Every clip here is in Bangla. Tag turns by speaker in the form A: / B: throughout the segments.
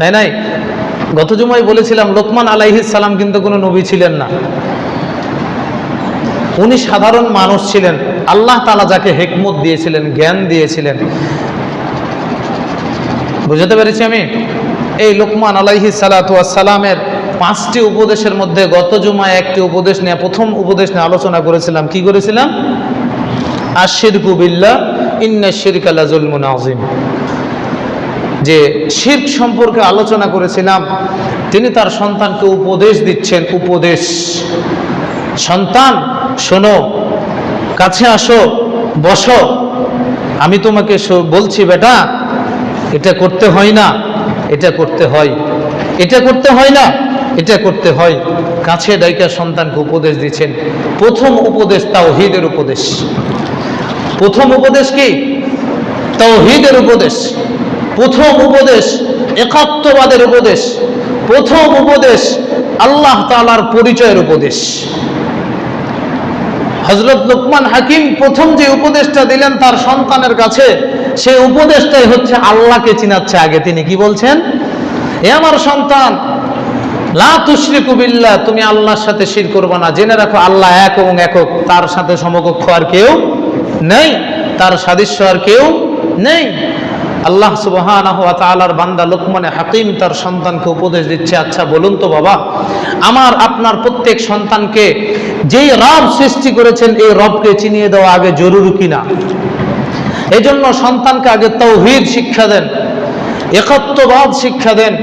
A: তাই নাই? গত জুমায় বলেছিলাম, লোকমান সালাম কিন্তু কোনো নবী ছিলেন না। উনি সাধারণ মানুষ ছিলেন। আল্লাহ তালা যাকে হেকমত দিয়েছিলেন, জ্ঞান দিয়েছিলেন। বুঝতে পেরেছি আমি? এই লোকমান আলাইহি সালামের পাঁচটি উপদেশের মধ্যে গত জুমায় একটি উপদেশ নিয়ে, প্রথম উপদেশ নিয়ে আলোচনা করেছিলাম। কি করেছিলাম? আশির কুবিল্লা ইন্না শিরক আল্লাজুলমুন আজিম যে শির্ক সম্পর্কে আলোচনা করেছিলাম, তিনি তার সন্তানকে উপদেশ দিচ্ছেন, উপদেশ। সন্তান, শোনো, কাছে আসো, বসো। আমি তোমাকে বলছি, বেটা, এটা করতে হয় না, এটা করতে হয়। এটা করতে হয় না, এটা করতে হয়। কাছে দায়িকা সন্তানকে উপদেশ দিচ্ছেন। প্রথম উপদেশ তাওহীদের উপদেশ। প্রথম উপদেশ কি? তাওহীদের উপদেশ। প্রথম উপদেশ, একাত্মবাদের উপদেশ, প্রথম উপদেশ আল্লাহ তাআলার পরিচয়ের উপদেশ। হজরত লোকমান হাকিম প্রথম যে উপদেশটা দিলেন তার সন্তানের কাছে, সেই উপদেশটাই হচ্ছে আল্লাহকে চিনাচ্ছে আগে। তিনি কি বলছেন? এ আমার সন্তান, লা তুশরিকু বিল্লাহ, তুমি আল্লাহর সাথে শির করবে না। জেনে রাখো, আল্লাহ এক এবং একক, তার সাথে সমকক্ষ আর কেউ নেই, তার সাদৃশ্য আর কেউ নেই। আল্লাহ সুবহান ওয়া তাআলার বান্দা লোকমানে হাকিম তার সন্তানকে উপদেশ দিচ্ছে আচ্ছা বলুন তো বাবা, আমার, আপনার প্রত্যেক সন্তানকে যেই রব সৃষ্টি করেছেন, এই রবকে চিনিয়ে দেওয়া আগে জরুরি কিনা? এই জন্য সন্তানকে আগে তৌহিদ শিক্ষা দেন, একত্ববাদ শিক্ষা দেন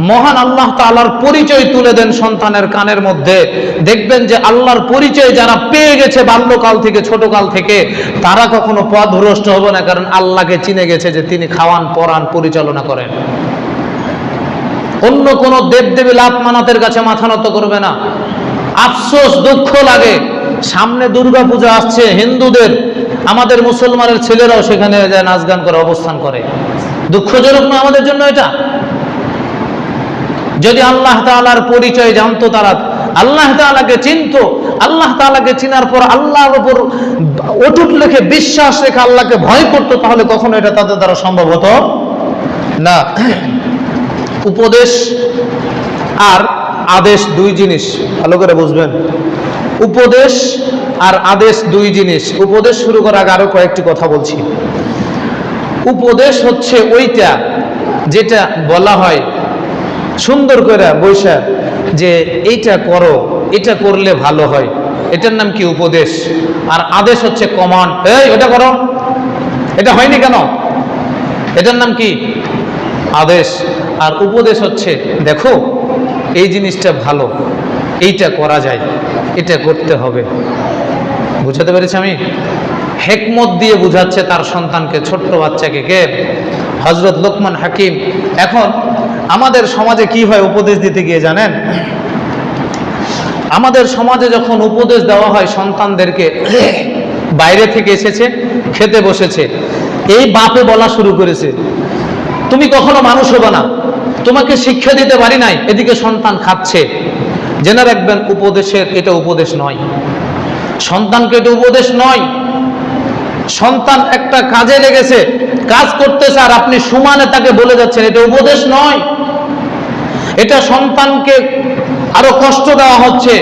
A: মহান আল্লাহ তাআলার পরিচয় তুলে দেন সন্তানের কানের মধ্যে। দেখবেন যে আল্লাহর পরিচয় যারা পেয়ে গেছে বাল্যকাল থেকে, ছোটকাল থেকে, তারা কখনো পথভ্রষ্ট হবে না, কারণ আল্লাহকে চিনে গেছে যে তিনি খাওয়ান, পরান, পরিচালনা করেন। অন্য কোন দেবদেবী লাভ মানাতের কাছে মাথা নত করবে না। আফসোস, দুঃখ লাগে। সামনে দুর্গা পূজা আসছে, হিন্দুদের, আমাদের মুসলমানের ছেলেরাও সেখানে যায় নাচ গান করে, অবস্থান করে। দুঃখজনক না আমাদের জন্য এটা? যদি আল্লাহ তাআলার পরিচয় জানতো তারা, আল্লাহ তাআলাকে চিনত, আল্লাহ তাআলাকে চিনার পর আল্লাহর উপর অটুট লেখে বিশ্বাস রেখে আল্লাহকে ভয় করতো, তাহলে কখনো এটা তাদের দ্বারা সম্ভব হতো না। উপদেশ আর আদেশ দুই জিনিস, ভালো করে বুঝবেন। উপদেশ আর আদেশ দুই জিনিস। উপদেশ শুরু করার আগে আরও কয়েকটি কথা বলছি। উপদেশ হচ্ছে ওইটা যেটা বলা হয় সুন্দর করে বৈশা যে এইটা করো, এটা করলে ভালো হয়। এটার নাম কি উপদেশ? আর আদেশ হচ্ছে কমান্ড এই এটা করো। এটা হয়নি কেন? এটার নাম কি? আদেশ। আর উপদেশ হচ্ছে, দেখো, এই জিনিসটা ভালো, এইটা করা যায়, এটা করতে হবে। বুঝাতে পেরেছি আমি? হেকমত দিয়ে বুঝাচ্ছে তার সন্তানকে, ছোট্ট বাচ্চাকে। কে? হজরত লোকমান হাকিম। এখন আমাদের সমাজে কি হয় উপদেশ দিতে গিয়ে জানেন? আমাদের সমাজে যখন উপদেশ দেওয়া হয় সন্তানদেরকে, বাইরে থেকে এসেছে, খেতে বসেছে, এই বাপে বলা শুরু করেছে, তুমি কখনো মানুষ হবে না, তোমাকে শিক্ষা দিতে পারি নাই, এদিকে সন্তান খাচ্ছে। জেনে রাখবেন, উপদেশের এটা উপদেশ নয়। সন্তানকে এটা উপদেশ নয়। সন্তান একটা কাজে লেগেছে, কাজ করতেছে আর আপনি সমানে তাকে বলে যাচ্ছেন, এটা উপদেশ নয়। এটা সন্তানকে আরও কষ্ট দেওয়া হচ্ছে,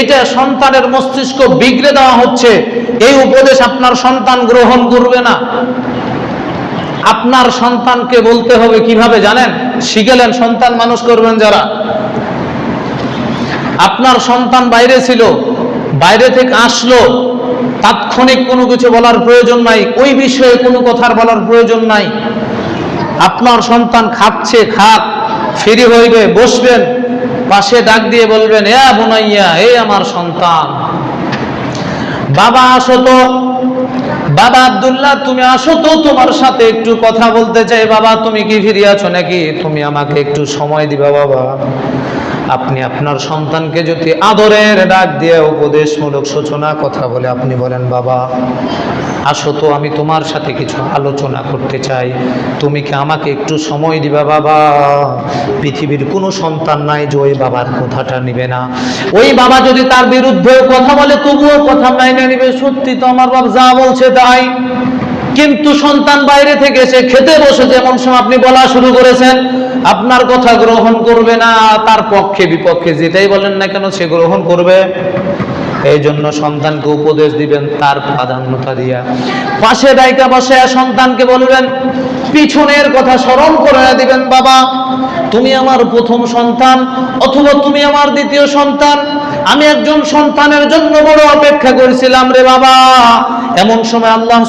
A: এটা সন্তানের মস্তিষ্ক বিগড়ে দেওয়া হচ্ছে, এই উপদেশ আপনার সন্তান গ্রহণ করবে না। আপনার সন্তানকে বলতে হবে কীভাবে জানেন? শিখেলেন সন্তান মানুষ করবেন যারা। আপনার সন্তান বাইরে ছিল, বাইরে থেকে আসলো, তাৎক্ষণিক কোনো কিছু বলার প্রয়োজন নাই, ওই বিষয়ে কোনো কথার বলার প্রয়োজন নাই। আপনার সন্তান খাচ্ছে, খাক ফ্রি হইবে, বসবেন, পাশে ডাক দিয়ে বলবেন, এ বোনাইয়া এ আমার সন্তান। বাবা, আসো তো। বাবা আবদুল্লাহ, তুমি আসো তো তোমার সাথে একটু কথা বলতে চাই। বাবা, তুমি কি ফিরে আছো নাকি? তুমি আমাকে একটু সময় দিবা, বাবা। আপনি আপনার সন্তানকে যদি আদরের ডাক দিয়ে উপদেশমূলক সূচনা কথা বলে আপনি বলেন, বাবা, আসো তো, আমি তোমার সাথে কিছু আলোচনা করতে চাই। তুমি কি আমাকে একটু সময় দিবা, বাবা? পৃথিবীর কোনো সন্তান নাই যে ওই বাবার কথাটা নিবে না। ওই বাবা যদি তার বিরুদ্ধে কথা বলে, তবুও কথা মাইনে নিবে। সত্যি তো আমার বাবা যা বলছে তাই। কিন্তু সন্তান বাইরে থেকে এসে খেতে বসে, যেমন সময় আপনি বলা শুরু করেছেন আপনার কথা গ্রহণ করবে না, তার পক্ষে বিপক্ষে যেটাই বলেন না কেন, সে গ্রহণ করবে। এই জন্য সন্তানকে উপদেশ দিবেন, তার প্রাধান্যতা দিয়া। পাশে দায়িকা বসে সন্তানকে বলবেন, পিছনের কথা স্মরণ করে দিবেন, বাবা, তুমি আমার প্রথম সন্তান অথবা তুমি আমার দ্বিতীয় সন্তান। আমি একজন সন্তানের জন্য বড় অপেক্ষা করেছিলাম রে বাবা। এমন সময় আল্লাহ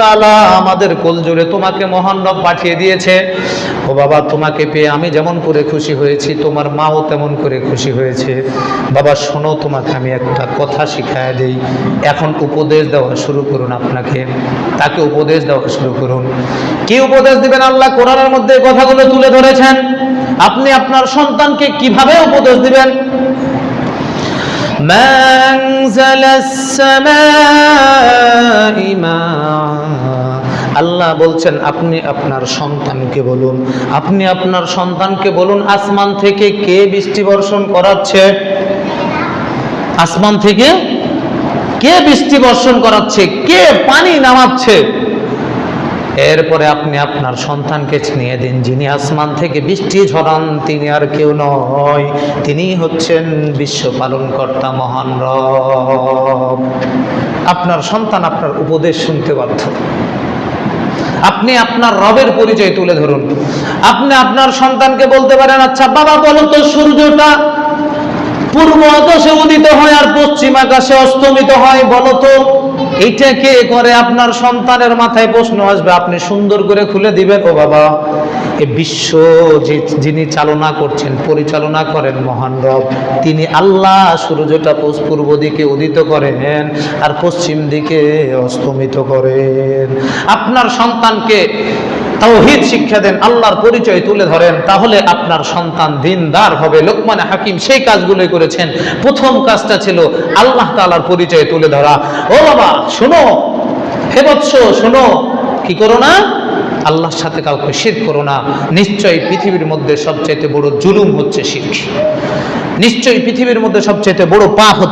A: তাআলা আমাদের কোল জুড়ে তোমাকে মহান রব পাঠিয়ে দিয়েছে। ও বাবা, তোমাকে পেয়ে আমি যেমন করে খুশি হয়েছি, তোমার মাও তেমন করে খুশি হয়েছে। বাবা, শোনো তোমাকে আমি একটা কথা শিখায় দেই এখন উপদেশ দেওয়া শুরু করুন আপনাকে তাকে উপদেশ দেওয়া শুরু করুন কি উপদেশ দিবেন আল্লাহ কোরআনের মধ্যে এই কথাগুলো তুলে ধরেছেন আপনি আপনার সন্তানকে কিভাবে উপদেশ দিবেন ما أنزل السماء ماء আল্লাহ বলছেন আপনি আপনার সন্তানকে বলুন আপনি আপনার সন্তানকে বলুন আসমান থেকে কে বৃষ্টি বর্ষণ করাচ্ছে আসমান থেকে কে বৃষ্টি বর্ষণ করাচ্ছে? কে পানি নামাচ্ছে? এরপরে আপনি আপনার সন্তানকে চিনিয়ে দিন, যিনি আসমান থেকে বৃষ্টি ঝরান, তিনি আর কেউ নয়। তিনি হচ্ছেন বিশ্ব পালনকর্তা মহান আপনার সন্তান আপনার উপদেশ শুনতে বাধ্য। আপনি আপনার রবের পরিচয় তুলে ধরুন। আপনি আপনার সন্তানকে বলতে পারেন আচ্ছা বাবা, বলো তো সূর্যটা পূর্ব আকাশে উদিত হয় আর পশ্চিম আকাশে অস্তমিত হয় বলতো এইটা কে করে? আপনার সন্তানের মাথায় প্রশ্ন আসবে, আপনি সুন্দর করে খুলে দিবেন, ও বাবা। এ বিশ্ব যিনি চালনা করছেন, পরিচালনা করেন মহান রব, তিনি আল্লাহ সূর্যটা পূর্ব দিকে উদিত করেন আর পশ্চিম দিকে অস্তমিত করেন। আপনার সন্তানকে তাওহীদ শিক্ষা দেন, আল্লাহর পরিচয় তুলে ধরেন, তাহলে আপনার সন্তান দিনদার হবে। লোকমানে হাকিম সেই কাজগুলোই করেছেন। প্রথম কাজটা ছিল আল্লাহ তাআলার পরিচয় তুলে ধরা। ও বাবা, শোনো, হে বৎস, শোনো, কি করো না? আল্লাহর সাথে কাউকে শির করো না। নিশ্চয়ই পৃথিবীর মধ্যে সবচাইতে বড় জুলুম হচ্ছে শির। নিশ্চয়ই পৃথিবীর মধ্যে সবচাইতে বড় পাপ